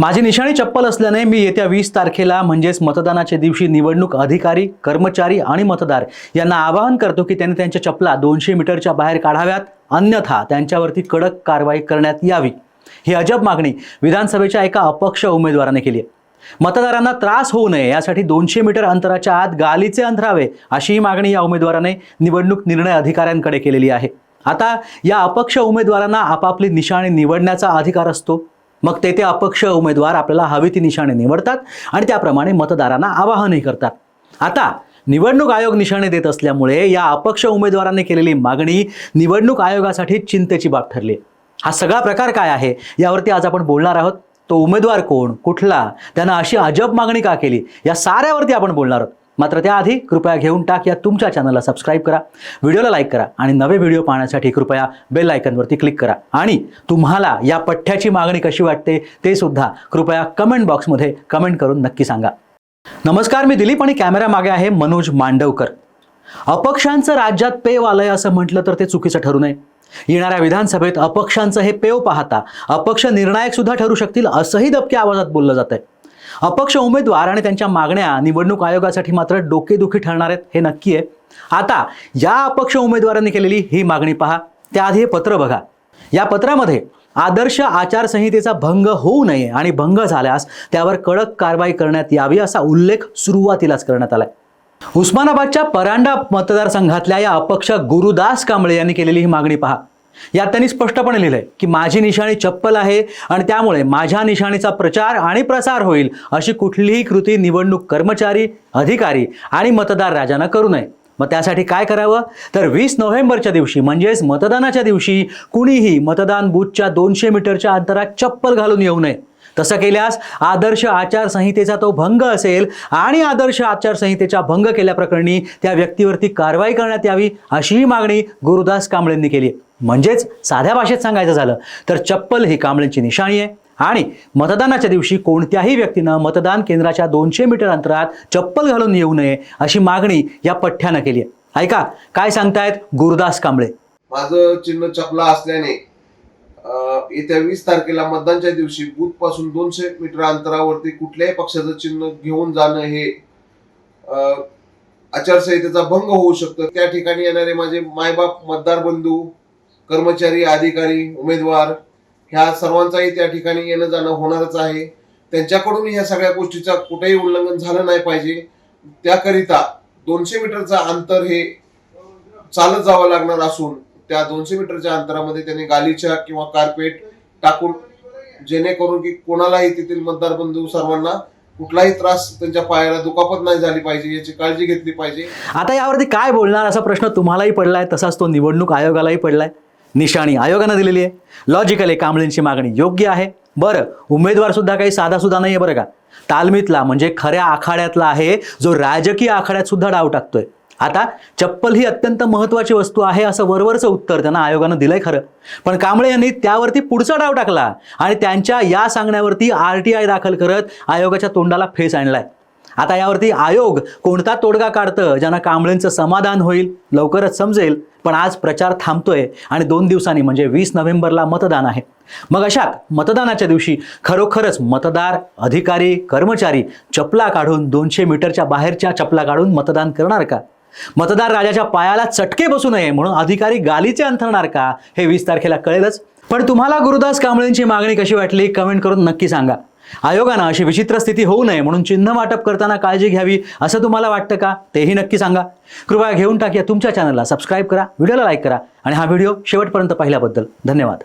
माझी निशाणी चप्पल असल्याने मी येत्या वीस तारखेला म्हणजेच मतदानाच्या दिवशी निवडणूक अधिकारी कर्मचारी आणि मतदार यांना आवाहन करतो की त्यांनी त्यांच्या चपला दोनशे मीटरच्या बाहेर काढाव्यात. अन्यथा त्यांच्यावरती कडक कारवाई करण्यात यावी. ही अजब मागणी विधानसभेच्या एका अपक्ष उमेदवाराने केली आहे. मतदारांना त्रास होऊ नये यासाठी दोनशे मीटर अंतराच्या आत गालीचे अंतरावे अशी ही मागणी या उमेदवाराने निवडणूक निर्णय अधिकाऱ्यांकडे केलेली आहे. आता या अपक्ष उमेदवारांना आपापली निशाणी निवडण्याचा अधिकार असतो. मग तेथे अपक्ष उमेदवार आपल्याला हवी ती निशाणे निवडतात आणि त्याप्रमाणे मतदारांना आवाहनही करतात. आता निवडणूक आयोग निशाणे देत असल्यामुळे या अपक्ष उमेदवारांनी केलेली मागणी निवडणूक आयोगासाठी चिंतेची बाब ठरली. हा सगळा प्रकार काय आहे? यावरती आज आपण बोलणार आहोत. तो उमेदवार कोण? कुठला? त्यानं अशी अजब मागणी का केली? या साऱ्यावरती आपण बोलणार आहोत. मात्र त्याआधी कृपया घेऊन टाक या तुमच्या चॅनलला सबस्क्राईब करा व्हिडिओला लाईक करा आणि नवे व्हिडिओ पाहण्यासाठी कृपया बेल आयकनवरती क्लिक करा. आणि तुम्हाला या पठ्ठ्याची मागणी कशी वाटते ते सुद्धा कृपया कमेंट बॉक्समध्ये कमेंट करून नक्की सांगा. नमस्कार मी दिलीप आणि कॅमेरा मागे आहे मनोज मांडवकर. अपक्षांचं राज्यात पेव आलंय असं म्हटलं तर ते चुकीचं ठरू नये. येणाऱ्या विधानसभेत अपक्षांचं हे पेव पाहता अपक्ष निर्णायक सुद्धा ठरू शकतील असंही दबक्या आवाजात बोललं जात आहे अपक्ष उमेदवार आणि त्यांच्या मागण्या निवडणूक आयोगासाठी मात्र डोकेदुखी ठरणार आहेत हे नक्की आहे. आता या अपक्ष उमेदवारांनी केलेली ही मागणी पहा. त्याआधी हे पत्र बघा. या पत्रामध्ये आदर्श आचारसंहितेचा भंग होऊ नये आणि भंग झाल्यास त्यावर कडक कारवाई करण्यात यावी असा उल्लेख सुरुवातीलाच करण्यात आलाय. उस्मानाबादच्या परांडा मतदारसंघातल्या या अपक्ष गुरुदास कांबळे यांनी केलेली ही मागणी पहा. यात त्यांनी स्पष्टपणे लिहिलंय की माझी निशाणी चप्पल आहे आणि त्यामुळे माझ्या निशाणीचा प्रचार आणि प्रसार होईल अशी कुठलीही कृती निवडणूक कर्मचारी अधिकारी आणि मतदार राजांना करू नये. मग त्यासाठी काय करावं? तर वीस नोव्हेंबरच्या दिवशी म्हणजेच मतदानाच्या दिवशी कुणीही मतदान बूथच्या दोनशे मीटरच्या अंतरात चप्पल घालून येऊ नये. तसं केल्यास आदर्श आचारसंहितेचा तो भंग असेल आणि आदर्श आचारसंहितेचा भंग केल्याप्रकरणी त्या व्यक्तीवरती कारवाई करण्यात यावी अशीही मागणी गुरुदास कांबळेंनी केली. म्हणजेच साध्या भाषेत सांगायचं झालं तर चप्पल ही कांबळेंची निशाणी आहे आणि मतदानाच्या दिवशी कोणत्याही व्यक्तीनं मतदान केंद्राच्या दोनशे मीटर अंतरात चप्पल घालून येऊ नये अशी मागणी या पठ्ठ्यानं केली आहे. ऐका काय सांगतायत गुरुदास कांबळे? माझं चिन्ह चपला असल्याने येत्या वीस तारखेला मतदानच्या दिवशी बूथपासून दोनशे मीटर अंतरावरती कुठल्याही पक्षाचं चिन्ह घेऊन जाणं हे आचारसंहितेचा भंग होऊ शकतं. त्या ठिकाणी येणारे माझे मायबाप मतदार बंधू कर्मचारी अधिकारी उमेदवार ह्या सर्वांचाही त्या ठिकाणी येणं जाणं होणारच आहे. त्यांच्याकडून ह्या सगळ्या गोष्टीचा कुठेही उल्लंघन झालं नाही पाहिजे. त्याकरिता दोनशे मीटरचं अंतर हे चालत जावं लागणार असून त्या दोनशे मीटरच्या अंतरामध्ये त्यांनी गालीच्या किंवा कार्पेट टाकून जेणेकरून की कोणालाही तेथील मतदार बंधू सर्वांना कुठलाही त्रास त्यांच्या पायाला दुखापत नाही झाली पाहिजे याची काळजी घेतली पाहिजे. आता यावरती काय बोलणार असा प्रश्न तुम्हालाही पडलाय तसाच तो निवडणूक आयोगालाही पडलाय. निशाणी आयोगानं दिलेली आहे. लॉजिकल आहे कांबळेंची मागणी योग्य आहे. बरं उमेदवार सुद्धा काही साधा सुद्धा नाही आहे बरं का? तालमीतला म्हणजे खऱ्या आखाड्यातला आहे जो राजकीय आखाड्यात सुद्धा डाव टाकतोय. आता चप्पल ही अत्यंत महत्त्वाची वस्तू आहे असं वरवरचं उत्तर त्यांना आयोगानं दिलंय खरं. पण कांबळे यांनी त्यावरती पुढचा डाव टाकला आणि त्यांच्या या सांगण्यावरती आर टी आय दाखल करत आयोगाच्या तोंडाला फेस आणलाय. आता यावरती आयोग कोणता तोडगा काढतं ज्यांना कांबळेंचं समाधान होईल लवकरच समजेल पण आज प्रचार थांबतोय आणि दोन दिवसांनी म्हणजे वीस नोव्हेंबरला मतदान आहे. मग अशात मतदानाच्या दिवशी खरोखरच मतदार अधिकारी कर्मचारी चपला काढून दोनशे मीटरच्या बाहेरच्या चपला काढून मतदान करणार का? मतदार राजाच्या पायाला चटके बसू नये म्हणून अधिकारी गालीचे अंथरणार का? हे वीस तारखेला कळेलच. पण तुम्हाला गुरुदास कांबळेंची मागणी कशी वाटली? कमेंट करून नक्की सांगा. आयोगानं अशी विचित्र स्थिती होऊ नये म्हणून चिन्ह वाटप करताना काळजी घ्यावी असं तुम्हाला वाटतं का? तेही नक्की सांगा. कृपया घेऊन टाकूया तुमच्या चॅनलला सबस्क्राईब करा व्हिडिओला लाईक करा आणि हा व्हिडिओ शेवटपर्यंत पाहिल्याबद्दल धन्यवाद.